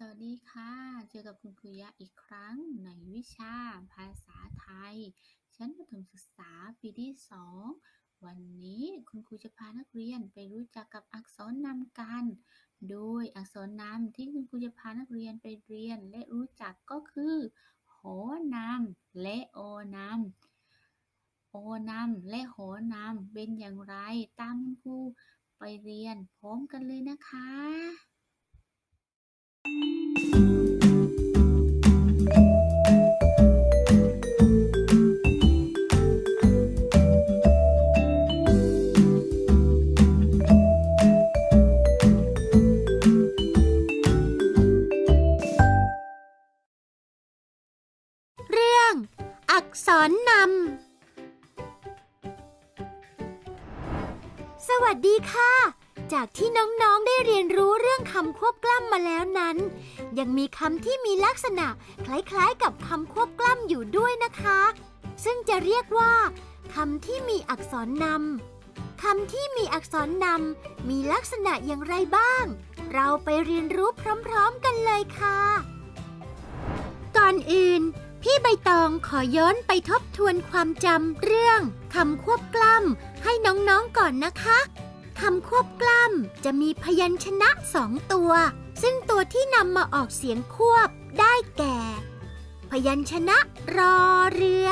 สวัสดีค่ะ เจอกับคุณครูยะอีกครั้งในวิชาภาษาไทย ชั้นประถมศึกษาปีที่ 2 วันนี้คุณครูจะพานักเรียนไปรู้จักกับอักษรนำกัน โดยอักษรนำที่คุณครูจะพานักเรียนไปเรียนและรู้จักก็คือโหนำและโอนำโอนำและโหนำเป็นอย่างไรตามคุณครูไปเรียนพร้อมกันเลยนะคะ เรื่อง อักษรนำ สวัสดีค่ะ จากที่น้องๆได้เรียนรู้เรื่องคำควบกล้ำมาแล้วนั้น ยังมีคำที่มีลักษณะคล้ายๆกับคำควบกล้ำอยู่ด้วยนะคะ ซึ่งจะเรียกว่าคำที่มีอักษรนำคำที่มีอักษรนำมีลักษณะอย่างไรบ้าง เราไปเรียนรู้พร้อมๆกันเลยค่ะ ก่อนอื่น พี่ใบตองขอย้อนไปทบทวนความจำเรื่องคำควบกล้ำให้น้องๆก่อนนะคะ คำควบกล้ำจะมีพยัญชนะสองตัว ซึ่งตัวที่นำมาออกเสียงควบได้แก่ พยัญชนะรอเรือ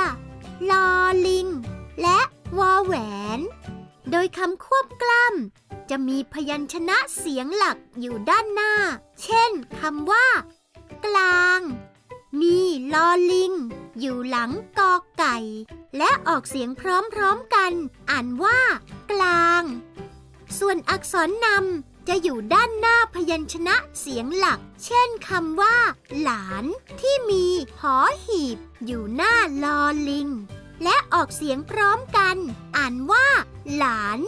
ลอลิง และวอแหวน โดยคำควบกล้ำจะมีพยัญชนะเสียงหลักอยู่ด้านหน้า เช่นคำว่า กลาง มีลอลิง อยู่หลังกอไก่ และออกเสียงพร้อมๆกัน อ่านว่า กลาง ส่วนอักษรนำจะอยู่ด้านหน้าพยัญชนะเสียงหลัก เช่นคำว่า หลานที่มีหอหีบ อยู่หน้าลอลิง และออกเสียงพร้อมกัน อ่านว่า หลาน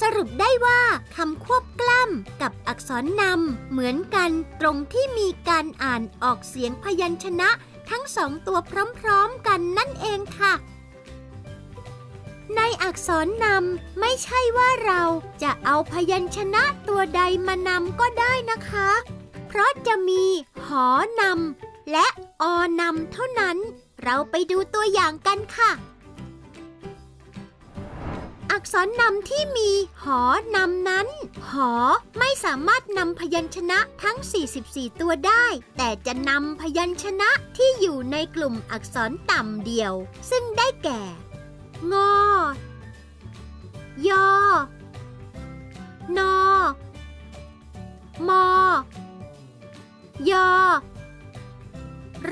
สรุปได้ว่าคำควบกล้ำกับอักษรนำเหมือนกันตรงที่มีการอ่านออกเสียงพยัญชนะทั้งสองตัวพร้อมๆกันนั่นเองค่ะ ในอักษรนำไม่ใช่ว่าเราจะเอาพยัญชนะตัวใดมานำก็ได้นะคะ เพราะจะมีหอนำและอนำเท่านั้น เราไปดูตัวอย่างกันค่ะ อักษรนำที่มีหอนำนั้น หอไม่สามารถนำพยัญชนะทั้ง 44 ตัวได้ แต่จะนำพยัญชนะที่อยู่ในกลุ่มอักษรต่ำเดียว ซึ่งได้แก่ งอยอนอมอยอ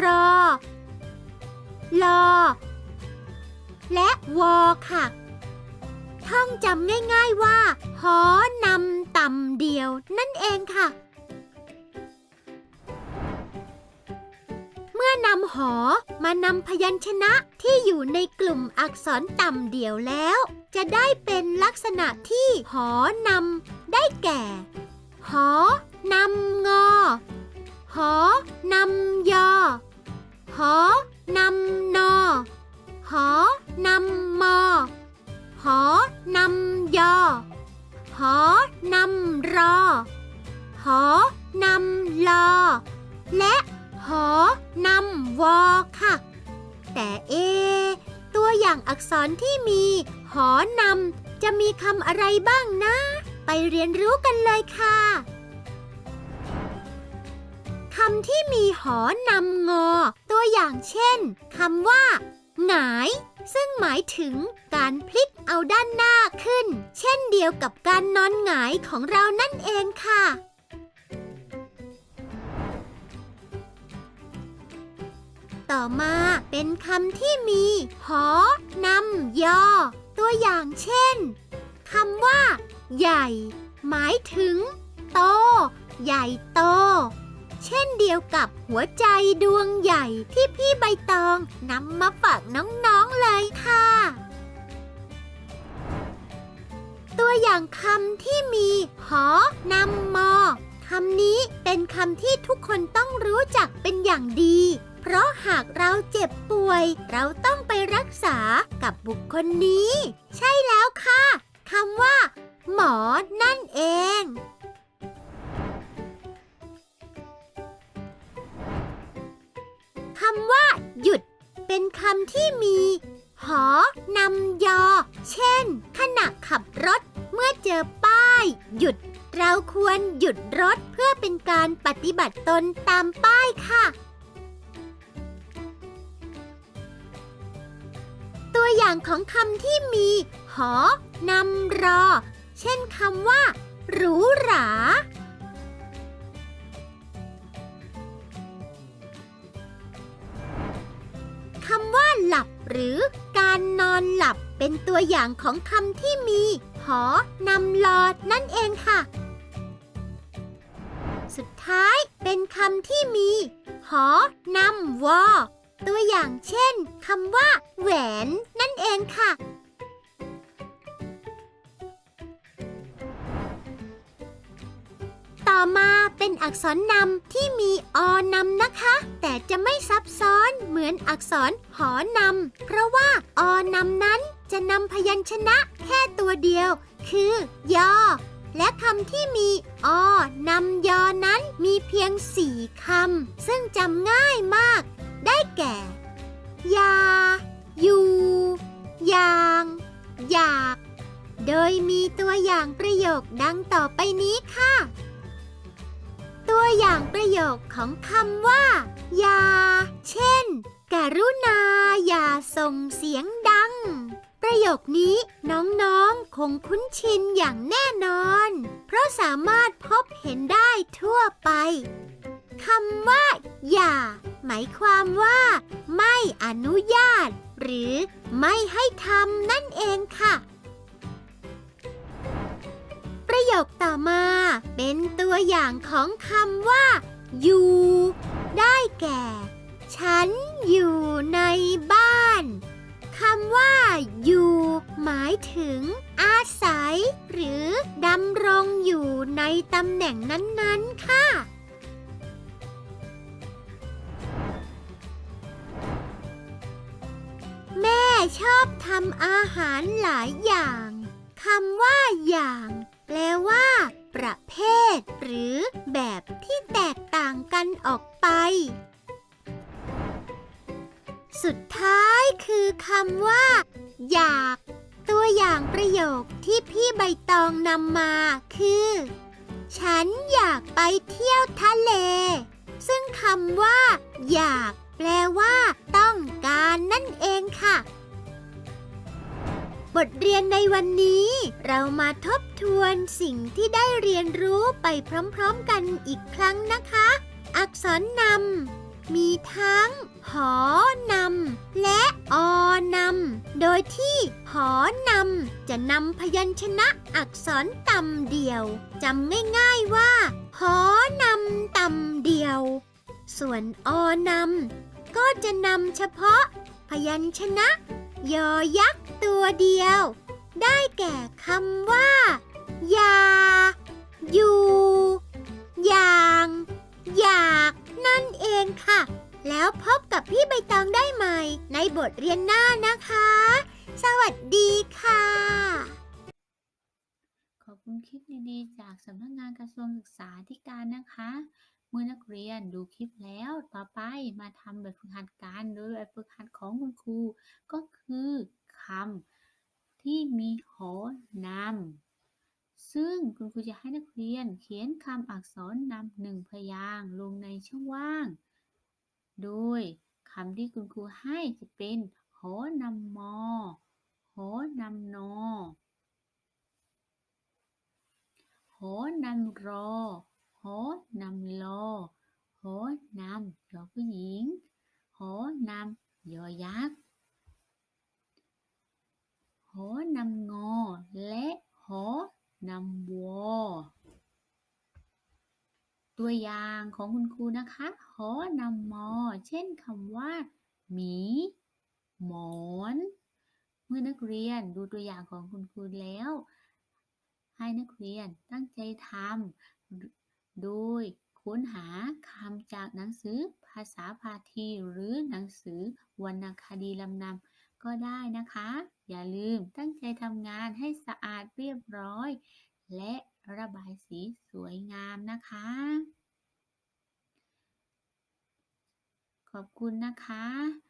รอลอ และวอค่ะ ท่องจำง่ายๆว่า หอนำต่ำเดียว นั่นเองค่ะ เมื่อนำหอมานำพยัญชนะ ที่อยู่ในกลุ่มอักษรต่ำเดียวแล้ว จะได้เป็นลักษณะที่หอนำได้แก่ หอนำงอ หอนำยอ หอนำนอ หอนำมอ หอนำยอ หอนำรอ หอนำลอ และหอนำวอค่ะ แต่เอะ อย่างอักษรที่มี หอนำจะมีคำอะไรบ้างนะ ไปเรียนรู้กันเลยค่ะคำที่มีหอนำงอ ตัวอย่างเช่นคำว่า หงาย ซึ่งหมายถึงการพลิกเอาด้านหน้าขึ้น เช่นเดียวกับการนอนหงายของเรานั่นเองค่ะ ต่อมาเป็นคำที่มี หอนำยอ ตัวอย่างเช่นคำว่า ใหญ่ หมายถึง โต ใหญ่โต เช่นเดียวกับหัวใจดวงใหญ่ที่พี่ใบตองนำมาฝากน้องๆเลยค่ะ ตัวอย่างคำที่มี หอนำมอคำนี้เป็นคำที่ทุกคนต้องรู้จักเป็นอย่างดี เพราะหากเราเจ็บป่วย เราต้องไปรักษากับบุคคลนี้ ใช่แล้วค่ะคำว่า หมอนั่นเอง คำว่า หยุด เป็นคำที่มี หอนำยอ เช่น ขณะขับรถ เมื่อเจอป้าย หยุด เราควรหยุดรถเพื่อเป็นการปฏิบัติตนตามป้ายค่ะ อย่างของคำที่มี หอ นำรอ เช่นคำว่า หรูหรา คำว่าหลับหรือการนอนหลับเป็นตัวอย่างของคำที่มี หอ นำลอนั่นเองค่ะ สุดท้ายเป็นคำที่มี หอ นำวอ ตัวอย่างเช่นคำว่า แหวน นั่นเองค่ะ ต่อมาเป็นอักษรนำที่มีอนำนะคะ แต่จะไม่ซับซ้อนเหมือนอักษรหอนำเพราะว่าอนำนั้นจะนำพยัญชนะแค่ตัวเดียว คือยอ และคำที่มีอนำยอนั้นมีเพียงสี่คำซึ่งจำง่ายมาก แก่ ยา อยู่ ยาง อยาก โดยมีตัวอย่างประโยคดังต่อไปนี้ค่ะ ตัวอย่างประโยคของคำว่า ยา เช่น กรุณาอย่าส่งเสียงดัง ประโยคนี้น้องๆ คงคุ้นชินอย่างแน่นอน เพราะสามารถพบเห็นได้ทั่วไป คำว่า อย่า หมายความว่า ไม่อนุญาต หรือไม่ให้ทำนั่นเองค่ะ ประโยคต่อมาเป็นตัวอย่างของคำว่า อยู่ ได้แก่ ฉันอยู่ในบ้านคำว่า อยู่ หมายถึง อาศัย หรือดำรงอยู่ในตำแหน่งนั้นๆ ค่ะ ชอบทำอาหารหลายอย่างคำว่าอย่าง แปลว่า ประเภท หรือแบบที่แตกต่างกันออกไป สุดท้ายคือคำว่า อยาก ตัวอย่างประโยคที่พี่ใบตองนำมาคือ ฉันอยากไปเที่ยวทะเล ซึ่งคำว่า อยาก แปลว่า ต้องการนั่นเองค่ะ ทเรียนในวันนี้ เรามาทบทวนสิ่งที่ได้เรียนรู้ไปพร้อมๆกันอีกครั้งนะคะ อักษรนำมีทั้ง หอนำและอนำโดยที่หอนำจะนำพยัญชนะอักษรต่ำเดียวจำง่ายๆว่า หอนำต่ำเดียว ส่วนอนำก็จะนำเฉพาะพยัญชนะ ยอยักษ์ตัวเดียว ได้แก่คำว่ายาอยู่ อย่าง อยาก นั่นเองค่ะ แล้วพบกับพี่ใบตองได้ใหม่ ในบทเรียนหน้านะคะ สวัสดีค่ะ ขอบคุณคลิปดีๆจากสำนักงานกระทรวงศึกษาธิการนะคะ เมื่อนักเรียนดูคลิปแล้วต่อไปมาทำแบบฝึกหัดกันโดยแบบฝึกหัดของคุณครูก็คือ คำที่มีหอนำซึ่งคุณครูจะให้นักเรียนเขียนคำอักษรนำหนึ่งพยางค์ลงในช่องว่าง โดยคำที่คุณครูให้จะเป็นหอนำมอหอนำนอหอนำรอหอนำลอหอนำยอผู้หญิงหอนำยอยักษ์ หอนำงอ และหอนำวอ ตัวอย่างของคุณครูนะคะหอนำมอ เช่นคำว่า หมี หมอน เมื่อนักเรียนดูตัวอย่างของคุณครูแล้ว ให้นักเรียนตั้งใจทำโดยค้นหาคำจากหนังสือภาษาพาทีหรือหนังสือวรรณคดีลำนำ ก็ได้นะคะ อย่าลืมตั้งใจทำงานให้สะอาดเรียบร้อย และระบายสีสวยงามนะคะ ขอบคุณนะคะ